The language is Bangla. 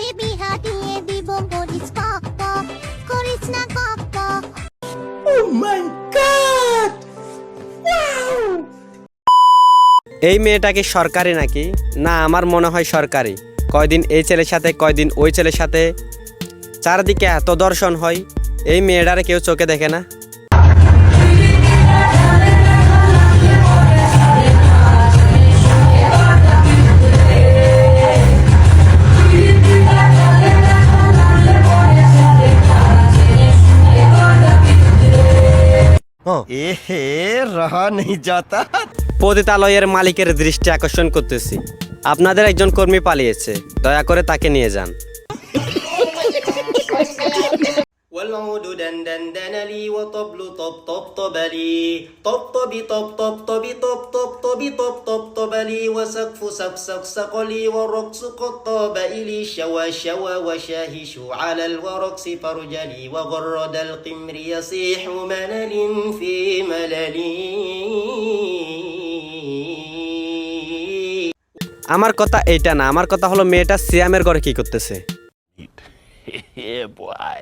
বেবি হাটিয়ে দিব এই মেয়েটাকে সরকারি নাকি? না আমার মনে হয় সরকারি। কয়দিন এই ছেলের সাথে কয়দিন ওই ছেলের সাথে? চারদিকে এত দর্শন হয় এই মেয়েটারে কেউ চোখে দেখে না? এ হে রহা নেই যাতা পতিতালয়ের মালিকের দৃষ্টি আকর্ষণ করতেছি। আপনাদের একজন কর্মী পালিয়েছে দয়া করে তাকে নিয়ে যান। والعود دندن دن لي وطبل طب طب طب لي طب طب طب طب طب طب طب طب طب طب طب لي وسقف سق سق سق لي والرقص قد طاب إلي شوى شوى وشاهش على الورقص فرجلي وغرد القمر يصيح ملل في ملل আমার কথা এইটা না আমার কথা হলো মেয়েটা সিয়ামের ঘরে কি করতেছে yeah boy